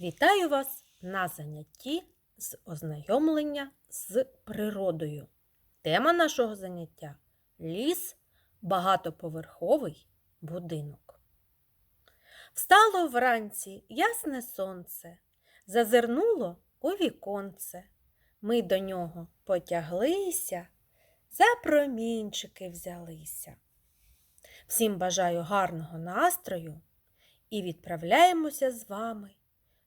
Вітаю вас на занятті з ознайомлення з природою. Тема нашого заняття ліс, багатоповерховий будинок. Встало вранці ясне сонце, зазирнуло у віконце. Ми до нього потяглися, за промінчики взялися. Всім бажаю гарного настрою і відправляємося з вами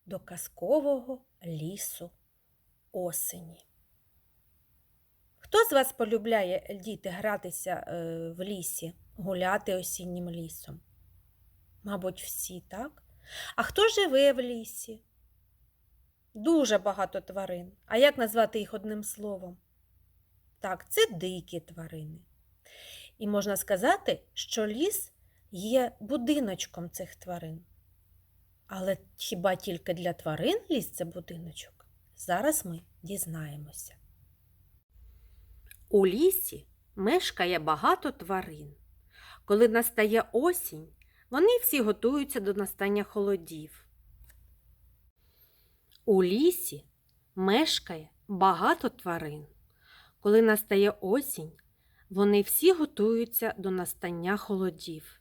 до казкового лісу осені. Хто з вас полюбляє діти гратися е, в лісі, гуляти осіннім лісом? Мабуть, всі, так? А хто живе в лісі? Дуже багато тварин. А як назвати їх одним словом? Так, це дикі тварини. І можна сказати, що ліс є будиночком цих тварин. Але хіба тільки для тварин ліс це будиночок? Зараз ми дізнаємося. У лісі мешкає багато тварин. Коли настає осінь, вони всі готуються до настання холодів. У лісі мешкає багато тварин. Коли настає осінь, вони всі готуються до настання холодів.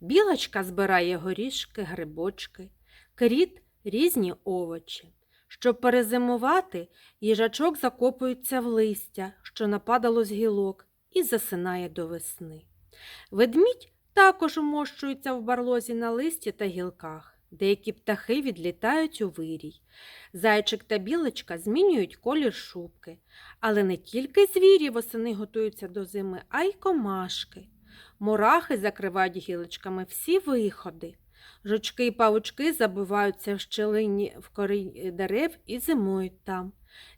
Білочка збирає горішки, грибочки, кріт різні овочі. Щоб перезимувати, їжачок закопується в листя, що нападало з гілок, і засинає до весни. Ведмідь також умощується в барлозі на листі та гілках. Деякі птахи відлітають у вирій. Зайчик та білочка змінюють колір шубки. Але не тільки звірі восени готуються до зими, а й комашки. Мурахи закривають гілочками всі виходи. Жучки і павучки забиваються в щелині в корі дерев і зимують там.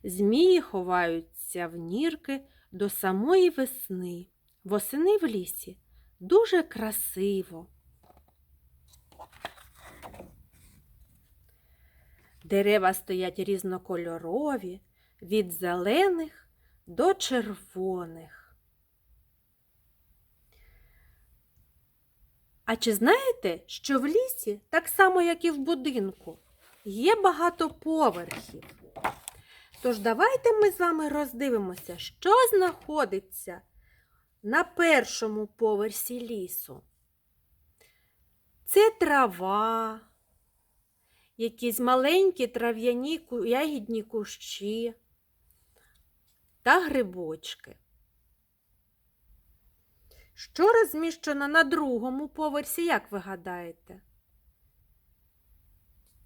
Змії ховаються в нірки до самої весни. Восени в лісі дуже красиво. Дерева стоять різнокольорові, від зелених до червоних. А чи знаєте, що в лісі, так само, як і в будинку, є багато поверхів? Тож давайте ми з вами роздивимося, що знаходиться на першому поверсі лісу. Це трава, якісь маленькі трав'яні ягідні кущі та грибочки. Що розміщено на другому поверсі, як ви гадаєте?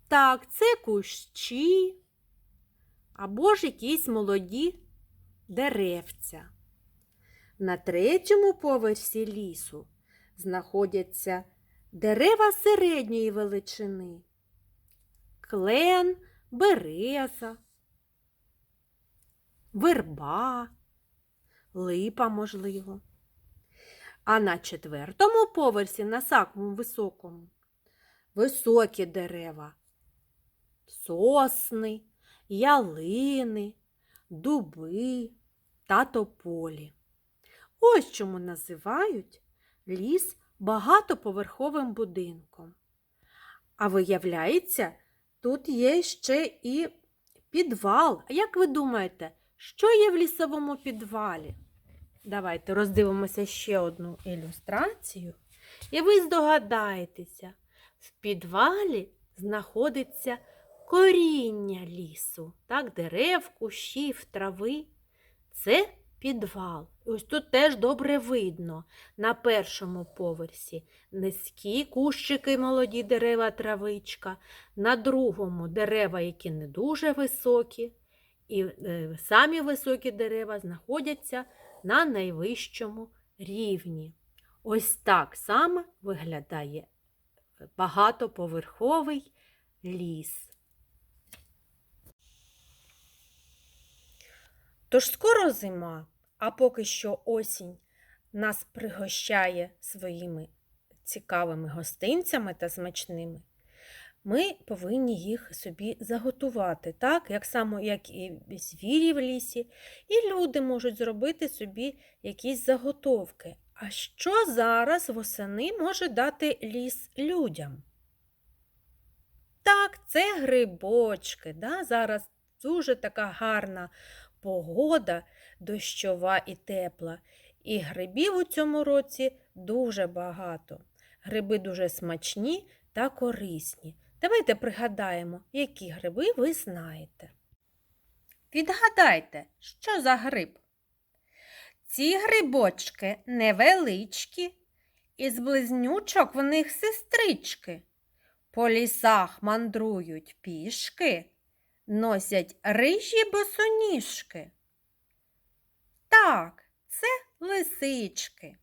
Так, це кущі або ж якісь молоді деревця. На третьому поверсі лісу знаходяться дерева середньої величини клен, береза, верба, липа, можливо. А на четвертому поверсі, на самому високому, високі дерева, сосни, ялини, дуби та тополі. Ось чому називають ліс багатоповерховим будинком. А виявляється, Тут є ще і підвал. А як ви думаєте, що є в лісовому підвалі? Давайте роздивимося ще одну ілюстрацію. І ви здогадаєтеся, в підвалі знаходиться коріння лісу, так, дерев, кущів, трави. Це підвал. Ось тут теж добре видно на першому поверсі низькі кущики, молоді дерева, травичка, на другому дерева, які не дуже високі, і е, самі високі дерева знаходяться на найвищому рівні. Ось так саме виглядає багатоповерховий ліс. Тож скоро зима, а поки що осінь нас пригощає своїми цікавими гостинцями та смачними, ми повинні їх собі заготувати, так, як само як і звірі в лісі, і люди можуть зробити собі якісь заготовки. А що зараз восени може дати ліс людям? Так, це грибочки. Да? Зараз дуже така гарна погода, дощова і тепла. І грибів у цьому році дуже багато. Гриби дуже смачні та корисні. Давайте пригадаємо, які гриби ви знаєте. Відгадайте, що за гриб? Ці грибочки невеличкі, із близнючок в них сестрички. По лісах мандрують пішки, носять рижі босоніжки. Так, це лисички.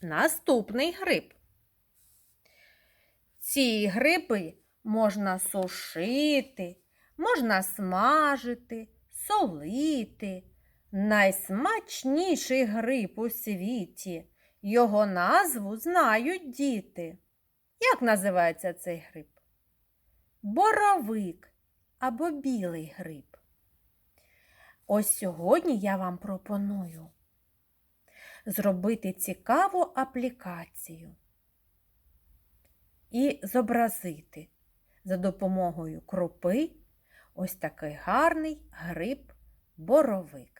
Наступний гриб. Ці гриби можна сушити, можна смажити, солити. Найсмачніший гриб у світі. Його назву знають діти. Як називається цей гриб? Боровик або білий гриб. Ось сьогодні я вам пропоную зробити цікаву аплікацію і зобразити за допомогою крупи ось такий гарний гриб боровик.